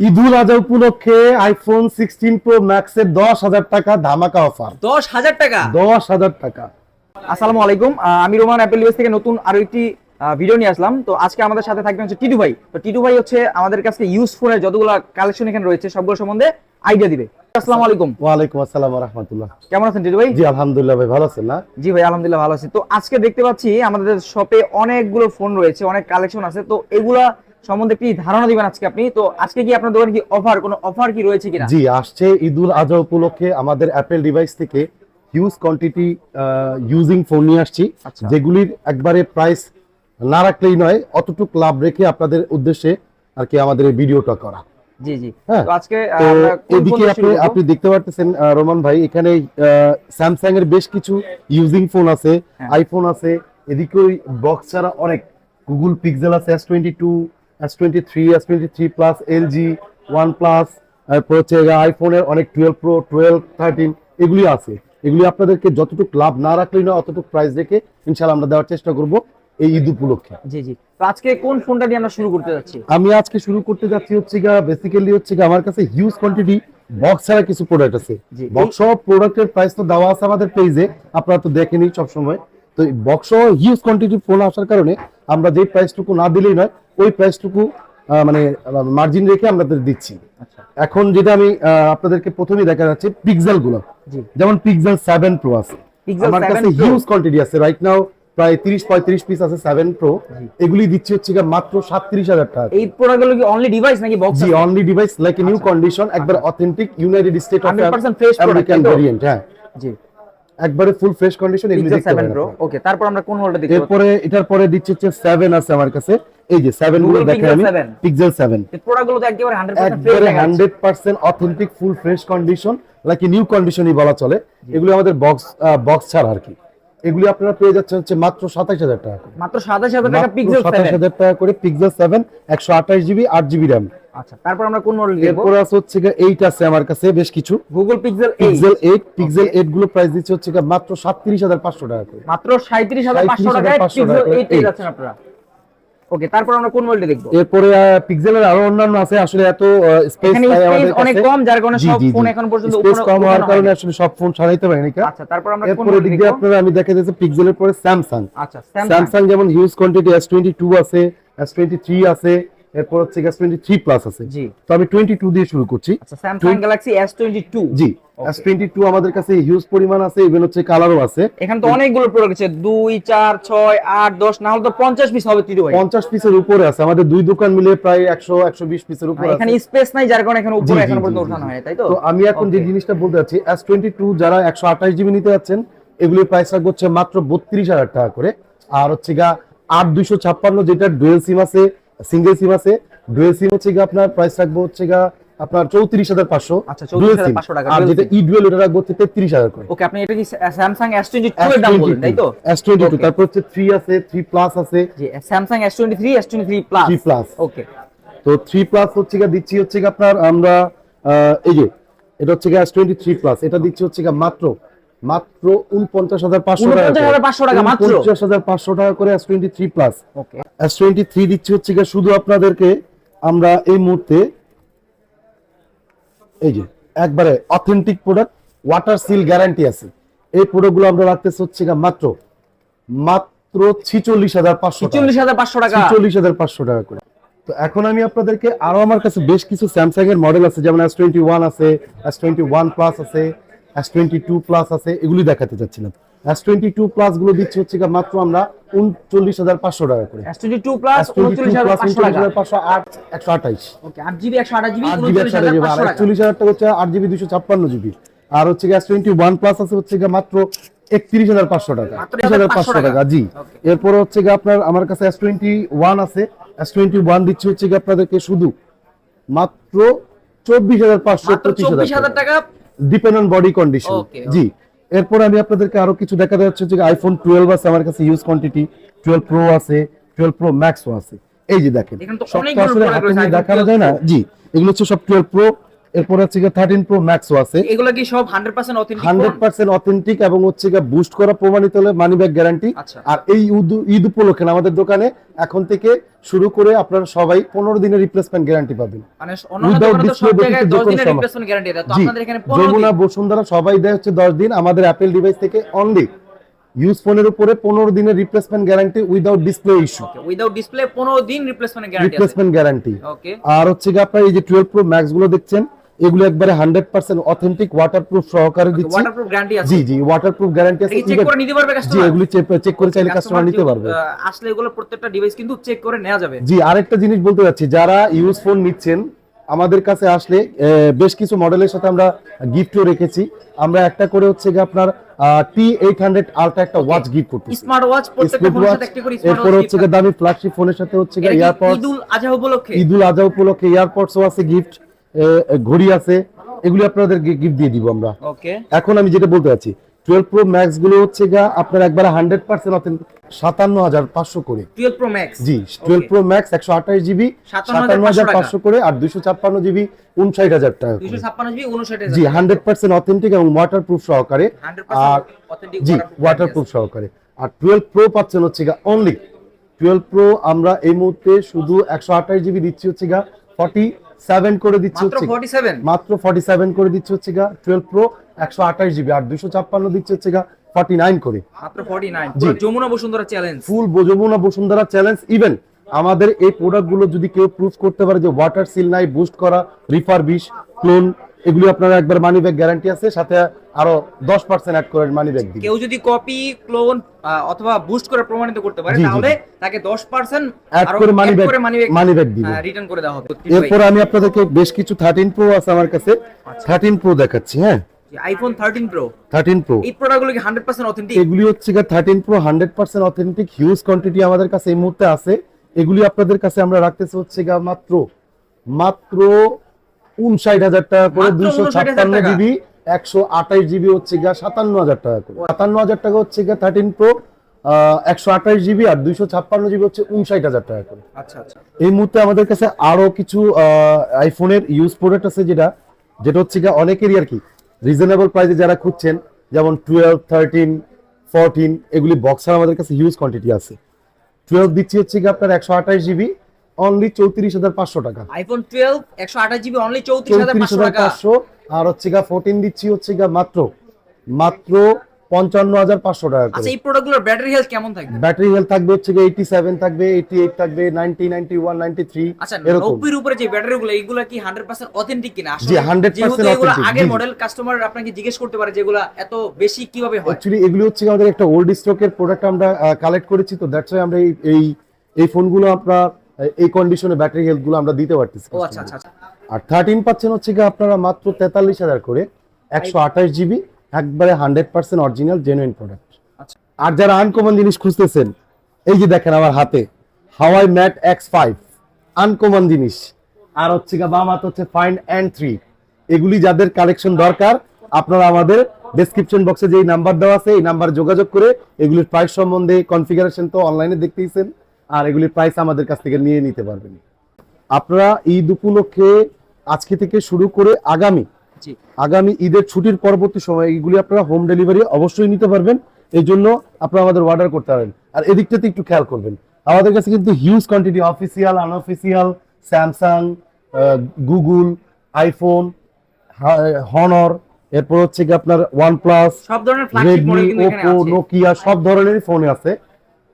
ঈদুল আজহা উপলক্ষে iPhone sixteen pro max এর দশ হাজার টাকা ধামাকা অফার দশ হাজার টাকা? দশ হাজার টাকা। আসসালামু আলাইকুম। আমি রোমান অ্যাপেল ইউএস থেকে নতুন আরও একটি ভিডিও নিয়ে আসলাম। তো আজকে আমাদের সাথে থাকবেন হচ্ছে টিটু ভাই। তো টিটু ভাই হচ্ছে আমাদের কাছে ইউজ ফোনের যতগুলো কালেকশন এখানে রয়েছে সবগুলো সম্বন্ধে আইডিয়া দিবে। আসসালামু আলাইকুম। ওয়ালাইকুম আসসালাম রহমতুল্লাহ। কেমন আছেন টিটু ভাই? জি আলহামদুলিল্লাহ ভাই ভালো আছেন না? জি ভাই আলহামদুলিল্লাহ ভালো আছি। তো আজকে দেখতে পাচ্ছি আমাদের শপে অনেকগুলো ফোন রয়েছে অনেক কালেকশন আছে। তো এগুলা সম্বন্ধে একটি ধারণা দিবেন আজকে আপনি? তো আজকে কি আপনার দোকানে কি অফার কোনো অফার কি রয়েছে কিনা? জি আসছে ঈদুল আজহা উপলক্ষে আমাদের অ্যাপেল ডিভাইস থেকে হিউজ কোয়ান্টিটি ইউজিং ফোন নিয়ে আসছি আচ্ছা। যেগুলির একবারে প্রাইস না রাখলেই নয় অতটুক লাভ রেখে আপনাদের উদ্দেশ্যে আর কি আমাদের এই ভিডিওটা করা। জি জি। হ্যাঁ, তো আজকে এদিকে আপনি আপনি দেখতে পারতেছেন রোমান ভাই এখানে স্যামসাং এর বেশ কিছু ইউজিং ফোন আছে হ্যাঁ। আইফোন আছে এদিকে বক্স ছাড়া অনেক। গুগল পিক্সেল আছে S twenty two S twenty three S twenty three plus LG One Plus তারপর হচ্ছে আইফোনের অনেক টুয়েলভ প্রো টুয়েলভ থার্টিন এগুলি আছে। এগুলি আপনাদেরকে যতটুকু লাভ না রাখলেই না অতটুকু প্রাইস রেখে ইনশাল্লাহ আমরা দেওয়ার চেষ্টা করব এই ঈদ উপলক্ষে। জি জি। আজকে কোন ফোনটা দিয়ে আমরা শুরু করতে যাচ্ছি? আমি আজকে শুরু করতে যাচ্ছি হচ্ছে গা বেসিক্যালি হচ্ছে গা আমার কাছে হিউজ কোয়ান্টিটি বক্স ছাড়া কিছু প্রোডাক্ট আছে। বক্স সহ প্রোডাক্টের প্রাইস তো দেওয়া আছে আমাদের পেজে আপনারা তো দেখেনি সব সময় তো বক্স হিউজ কোয়ান্টিটি ফোন আসার কারণে আমরা যে প্রাইসটুকু না দিলেই নয় ওই প্রাইসটুকু মানে মার্জিন রেখে আমাদের দিচ্ছি। আচ্ছা। এখন যেটা আমি আপনাদেরকে প্রথমেই দেখা যাচ্ছে পিক্সেলগুলো। যেমন পিক্সেল সেভেন প্রো আছে। আমার কাছে হিউজ কোয়ান্টিটি আছে। রাইট নাও প্রায় তিরিশ পঁয়ত্রিশ পিস আছে সেভেন প্রো এগুলি দিচ্ছি হচ্ছে মাত্র সাতত্রিশ হাজার টাকা এই প্রোডাক্টগুলো কি অনলি ডিভাইস নাকি বক্স জি only device like new condition একবার authentic United State of 100% fresh product, American variant হ্যাঁ। জি। একবারে ফুল ফ্রেশ কন্ডিশন এগুলি দেখতে 7 পারেন ওকে তারপর আমরা কোন মডেলটা দেখতে এরপরে এটার পরে দিচ্ছে হচ্ছে 7 আছে আমার কাছে। এই যে 7 গুলো দেখেন আমি। পিক্সেল 7 এই প্রোডাক্টগুলো তো একেবারে 100% ফ্রেশ একবারে 100% authentic full fresh condition like a new কন্ডিশনই বলা চলে। এগুলো আমাদের বক্স বক্স ছাড়া আর কি। এগুলি আপনারা পেয়ে যাচ্ছেন হচ্ছে মাত্র 27000 টাকা করে। মাত্র 27000 টাকা পিক্সেল 7 27000 টাকা করে পিক্সেল 7 128 জিবি 8 জিবি RAM আচ্ছা তারপর আমরা কোন মডেল দেখব এরপরে আছে হচ্ছে গিয়ে 8 আছে আমার কাছে বেশ কিছু। গুগল পিক্সেল 8 পিক্সেল 8 পিক্সেল 8 গুলো প্রাইস দিচ্ছে হচ্ছে মাত্র 37500 টাকা করে। মাত্র 37500 টাকায় পিক্সেল 8 পেয়ে যাচ্ছেন আপনারা। ওকে তারপর আমরা কোন মডেলটা দেখব? এরপরে পিক্সেলের আরও অন্যান্য আছে আসলে এত স্পেস এখানে space অনেক কম, যার কারণে সব ফোন এখন পর্যন্ত স্পেস কম হওয়ার কারণে আসলে সব ফোন সারাইতে পারেনি কা আচ্ছা তারপর আমরা কোন মডেল দেখব? আপনারা আমি দেখা যাচ্ছে পিক্সেলের পরে স্যামসাং আচ্ছা স্যামসাং স্যামসাং যেমন হিউজ কোয়ান্টিটি S22 আছে S23 আছে এরপর হচ্ছে S23 প্লাস আছে। জি। তো আমি 22 দিয়ে শুরু করছি। স্যামসাং গ্যালাক্সি S22 জি S22 আমাদের কাছে হিউজ পরিমাণ আছে ইভেন হচ্ছে কালারও আছে। এখানে তো অনেকগুলো প্রোডাক্ট আছে 2 4 6 8 10 না হলে তো 50 পিস হবে পঞ্চাশ পিসের উপরে আছে আমাদের দুই দোকান মিলে প্রায় একশো একশো বিশ পিসের উপরে এখানে স্পেস নাই যার কারণে এখানে উপরে এখন পর্যন্ত ওঠানো হয় তাই তো? তো আমি এখন যে জিনিসটা বলতে যাচ্ছি এস টোয়েন্টি টু যারা একশো আঠাশ জিবি নিতে যাচ্ছেন এগুলির প্রাইস রাখব হচ্ছে মাত্র বত্রিশ হাজার টাকা করে। আর হচ্ছে গা আট দুইশো ছাপ্পান্ন যেটা ডুয়েল সিম আছে সিঙ্গেল সিম আছে ডুয়েল সিম হচ্ছে গা আপনার প্রাইস রাখব হচ্ছে আপনার চৌত্রিশ হাজার পাঁচশো। আচ্ছা, 34,500 টাকা, আর যেটা ই ডুয়েল ওটা রাখব হচ্ছে তেত্রিশ হাজার করে। ওকে আপনি এটা কি স্যামসাং S22 এর দাম বলেন তাই তো? এস টোয়েন্টি টু তারপর হচ্ছে থ্রি আছে থ্রি প্লাস আছে। Samsung S23 S23 plus three plus okay তো থ্রি প্লাস হচ্ছে গিয়ে দিচ্ছি হচ্ছে গিয়ে আপনার আমরা এই যে এটা হচ্ছে গিয়ে টোয়েন্টি থ্রি প্লাস এটা দিচ্ছি হচ্ছে গিয়ে মাত্র মাত্র উনপঞ্চাশ হাজার পাঁচশো টাকা 49,500 টাকা মাত্র? উনপঞ্চাশ হাজার পাঁচশো টাকা করে S twenty three plus S twenty three দিচ্ছি হচ্ছে গিয়ে শুধু আপনাদেরকে আমরা এই মুহূর্তে এই যে একবারে authentic product water seal guarantee আছে। এই প্রোডাক্টগুলো আমরা রাখতেছি হচ্ছে গিয়ে মাত্র মাত্র ছিচল্লিশ হাজার পাঁচশো 44500 টাকা। চল্লিশ হাজার পাঁচশো টাকা করে। তো এখন আমি আপনাদেরকে আরও আমার কাছে বেশ কিছু স্যামসাং এর মডেল আছে যেমন এস টোয়েন্টি ওয়ান আছে এস টোয়েন্টি ওয়ান প্লাস আছে এস টোয়েন্টি টু প্লাস আছে এগুলি দেখাতে চাচ্ছিলাম। এস টোয়েন্টি টু প্লাসগুলো দিচ্ছি হচ্ছে মাত্র আমরা উনচল্লিশ হাজার পাঁচশো টাকা করে। এস টোয়েন্টি টু প্লাস উনচল্লিশ হাজার পাঁচশো আট একশো আঠাইশ। ওকে 8GB 128GB আট জিবি একশো জিবি আর 39500 টাকা। একচল্লিশ হাজার টাকা হচ্ছে আট জিবি দুশো ছাপ্পান্ন জিবি আর হচ্ছে এস টোয়েন্টি ওয়ান প্লাস আছে হচ্ছে মাত্র একত্রিশ হাজার পাঁচশো টাকা। একত্রিশ হাজার পাঁচশো টাকা জি। এরপর হচ্ছে গিয়ে আপনার আমার কাছে এস টোয়েন্টি ওয়ান আছে। এস টোয়েন্টি ওয়ান দিচ্ছি হচ্ছে গিয়ে আপনাদেরকে শুধু মাত্র চব্বিশ হাজার পঁচিশ হাজার টাকা ডিপেন্ড অন বডি কন্ডিশন জি। এরপর আমি আপনাদেরকে আরও কিছু দেখা যাচ্ছে যে আইফোন টুয়েলভ আছে আমার কাছে ইউজ কোয়ান্টিটি টুয়েলভ প্রো আছে টুয়েলভ প্রো ম্যাক্সও আছে। এই যে দেখেন সব তো আসলে হাতে দেখানো যায় না। জি এগুলো হচ্ছে সব টুয়েলভ প্রো এরপর হচ্ছে গিয়ে থার্টিন প্রো ম্যাক্সও আছে। এগুলো কি সব hundred percent authentic hundred percent authentic এবং হচ্ছে গিয়ে বুস্ট করা প্রমাণিত হলে মানি ব্যাক গ্যারান্টি আর এই ঈদ- উপলক্ষে আমাদের দোকানে এখন থেকে শুরু করে আপনারা সবাই পনেরো দিনের রিপ্লেসমেন্ট গ্যারান্টি পাবেন। মানে অন্যান্য দোকানে তো সব জায়গায় 10 দিনের রিপ্লেসমেন্ট গ্যারান্টি দেয়। তো আপনাদের এখানে 15 যমুনা বসুন্ধরা সবাই দেয় হচ্ছে দশ দিন। আমাদের অ্যাপেল ডিভাইস থেকে অনলি ইউজ ফোনের উপরে পনেরো দিনের replacement guarantee without display issue without display 15 দিন replacement guarantee replacement guarantee okay আর হচ্ছে গিয়ে আপনার এই যে টুয়েলভ প্রো ম্যাক্সগুলো দেখছেন এগুলো একবারে হান্ড্রেড পার্সেন্ট অথেন্টিক ওয়াটারপ্রুফ সহকারে দিচ্ছি। ওয়াটারপ্রুফ গ্যারান্টি আছে। জি জি ওয়াটারপ্রুফ গ্যারান্টি আছে। চেক করে নিতে পারবে জি এগুলি চেক করে চাইলে কাস্টমার নিতে পারবে। আসলে এগুলো প্রত্যেকটা ডিভাইস কিন্তু চেক করে নেওয়া যাবে। জি আরেকটা জিনিস বলতে যাচ্ছি যারা ইউজ ফোন নিচ্ছেন আমাদের কাছে আসলে বেশ কিছু মডেলের সাথে আমরা গিফটও রেখেছি। আমরা একটা করে হচ্ছে গিয়ে আপনার টি এইট হান্ড্রেড আলট্রা একটা ওয়াচ গিফট করতেছি। স্মার্ট ওয়াচ এরপর হচ্ছে দামি ফ্ল্যাগশিপ ফোনের সাথে হচ্ছে গিয়ে ঈদুল আজহা উপলক্ষে? ঈদুল আজহা উপলক্ষে এয়ারপডসও আছে গিফট ঘড়ি আছে এগুলি আপনাদের গিফট দিয়ে দিব আমরা। ওকে। এখন আমি যেটা বলতে চাচ্ছি টুয়েলভ প্রো ম্যাক্সগুলো হচ্ছে গা আপনার একবার হান্ড্রেড পার্সেন্ট সাতান্ন হাজার পাঁচশো করে। 12 প্রো ম্যাক্স জি টুয়েলভ প্রো ম্যাক্স একশো আঠাশ জিবি 57,500 সাতান্ন হাজার পাঁচশো করে আর দুইশো ছাপ্পান্ন জিবি উনষাট হাজার টাকা করে। 256 জিবি 59 জি হান্ড্রেড পার্সেন্ট অথেন্টিক এবং ওয়াটার প্রুফ সহকারে 100% আর অথেন্টিক জি ওয়াটার প্রুফ সহকারে। আর টুয়েলভ প্রো পাচ্ছেন হচ্ছে গা অনলি টুয়েলভ প্রো আমরা এই মুহূর্তে শুধু একশো আঠাশ জিবি দিচ্ছি হচ্ছে গা ফর্টি সেভেন করে দিচ্ছি হচ্ছে মাত্র ফর্টি সেভেন করে দিচ্ছি হচ্ছে গা টুয়েলভ প্রো একশো আঠাশ জিবি আর দুশো ছাপ্পান্ন দিচ্ছে হচ্ছে গা ফর্টি নাইন করে। মাত্র forty nine Jamuna Bashundhara challenge full Jamuna Bashundhara challenge even আমাদের এই প্রোডাক্টগুলো যদি কেউ প্রুফ করতে পারে যে ওয়াটার সিল নাই বুস্ট করা রিফার বিশ ক্লোন এগুলি আপনারা একবার মানি ব্যাগ গ্যারান্টি আছে সাথে আরও দশ পার্সেন্ট অ্যাড করে মানি ব্যাগ দিবে। কেউ যদি কপি ক্লোন অথবা বুস্ট করে প্রমাণিত করতে পারে তাহলে তাকে 10% অ্যাড করে money bag money bag bag return করে দেওয়া হবে এরপর আমি আপনাদেরকে বেশ কিছু থার্টিন প্রো আছে আমার কাছে। আচ্ছা। থার্টিন প্রো দেখাচ্ছি হ্যাঁ। আইফোন 13 প্রো থার্টিন প্রো এই প্রোডাক্টগুলো কি 100% অথেন্টিক এগুলি হচ্ছে thirteen pro hundred percent authentic huge quantity আমাদের কাছে এই মুহূর্তে আছে। এগুলি আপনাদের কাছে আমরা রাখতেছি হচ্ছে মাত্র মাত্র উনষাট হাজার টাকা করে দুইশো 59,000 ছাপ্পান্ন। জিবি একশো আঠাশ জিবি হচ্ছে গা সাতান্ন হাজার টাকা করে। সাতান্ন হাজার টাকা হচ্ছে গা থার্টিন প্রো একশো আঠাশ জিবি আর দুইশো ছাপ্পান্ন জিবি হচ্ছে উনষাট হাজার টাকা করে। আচ্ছা আচ্ছা। এই মুহূর্তে আমাদের কাছে আরও কিছু আইফোনের ইউজ প্রোডাক্ট আছে যেটা যেটা হচ্ছে গিয়ে অনেকেরই আর কি রিজনেবল প্রাইসে যারা খুঁজছেন যেমন টুয়েলভ থার্টিন ফোরটিন এগুলি বক্সার আমাদের কাছে হিউজ কোয়ান্টিটি আছে। টুয়েলভ দিচ্ছি হচ্ছে গিয়ে আপনার একশো আঠাশ জিবি অনলি চৌত্রিশ হাজার পাঁচশো টাকা। আইফোন 12 128 জিবি অনলি চৌত্রিশ 34500 হাজার পাঁচশো আর হচ্ছে গা ফোরটিন দিচ্ছি হচ্ছে গা মাত্র মাত্র পঞ্চান্ন হাজার পাঁচশো টাকা আচ্ছা এই প্রোডাক্টগুলোর ব্যাটারি হেলথ কেমন থাকবে? ব্যাটারি হেলথ থাকবে হচ্ছে এইটি সেভেন থাকবে এইটি এইট থাকবে ninety ninety one ninety three আচ্ছা এরকম। 90 এর উপরে যে ব্যাটারিগুলো এইগুলো কি 100% অথেন্টিক কিনা? জি, 100% এগুলো আগের। মডেল কাস্টমার আপনাকে জিজ্ঞেস করতে পারে যেগুলো এত বেশি কীভাবে হয়? অ্যাকচুয়ালি এগুলো হচ্ছে আমাদের একটা ওল্ড স্টকের প্রোডাক্ট আমরা কালেক্ট করেছি তো দ্যাটস আমরা এই এই ফোনগুলো আমরা এই কন্ডিশনে ব্যাটারি হেলথগুলো আমরা দিতে পারতেছি ও আচ্ছা আচ্ছা আচ্ছা। আর থার্টিন পাচ্ছেন হচ্ছে গিয়ে আপনারা মাত্র তেতাল্লিশ হাজার করে একশো আঠাশ জিবি একবারে hundred percent original genuine product আচ্ছা। আর যারা আনকমন জিনিস খুঁজতেছেন এই যে দেখেন আমার হাতে Huawei Mate X five uncommon জিনিস। আর হচ্ছে গিয়ে বাম হাত হচ্ছে ফাইন অ্যান্ড থ্রি এগুলি যাদের কালেকশন দরকার আপনারা আমাদের ডেসক্রিপশন বক্সে যে নাম্বার দেওয়া আছে এই নাম্বারে যোগাযোগ করে এগুলির প্রাইস সম্বন্ধে কনফিগারেশন তো অনলাইনে দেখতেইছেন। আর এগুলির প্রাইস আমাদের কাছ থেকে নিয়ে নিতে পারবেন। আপনারা ঈদ উপলক্ষে আজকে থেকে শুরু করে আগামী আগামী ঈদের ছুটির পরবর্তী সময় এগুলি আপনারা হোম ডেলিভারি অবশ্যই নিতে পারবেন। এই জন্য আপনারা আমাদের অর্ডার করতে পারেন। আর এদিকটাতে একটু খেয়াল করবেন। আমাদের কাছে কিন্তু huge quantity official unofficial Samsung Google iPhone Honor এরপর হচ্ছে কি আপনার ওয়ান প্লাস সব ধরনের ফ্ল্যাগশিপ মডেল রেডমি কিন্তু এখানে ওপো আছে। নোকিয়া সব ধরনেরই ফোন আছে।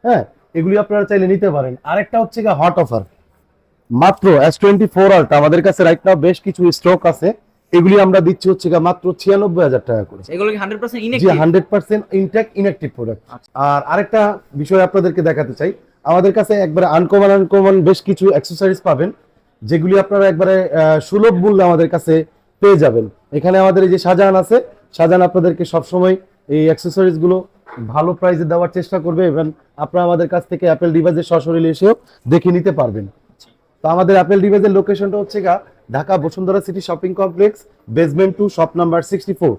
হ্যাঁ এগুলি আপনারা চাইলে নিতে পারেন। আরেকটা হচ্ছে গিয়ে হট অফার মাত্র এস টোয়েন্টি ফোর আলটা আমাদের কাছে রাইট নাও বেশ কিছু স্টক আছে। এগুলি আমরা দিচ্ছি হচ্ছে গিয়ে মাত্র ছিয়ানব্বই হাজার টাকা করে। এগুলো কি 100% inactive hundred percent intact inactive product. আর আরেকটা বিষয় আপনাদেরকে দেখাতে চাই। আমাদের কাছে একবারে আনকমন আনকমন বেশ কিছু অ্যাক্সেসরিজ পাবেন যেগুলি আপনারা একবারে সুলভ মূল্যে আমাদের কাছে পেয়ে যাবেন। এখানে আমাদের এই যে শাহজাহান আছে শাহজাহান আপনাদেরকে সবসময় এই অ্যাক্সেসরিজগুলো ভালো প্রাইসে দেওয়ার চেষ্টা করবে এবং আপনারা আমাদের কাছ থেকে অ্যাপেল ডিভাইসের সরাসরি এসেও দেখে নিতে পারবেন। তো আমাদের অ্যাপেল ডিভাইসের লোকেশনটা হচ্ছে গা, Dhaka Bashundhara city shopping complex basement two shop number sixty four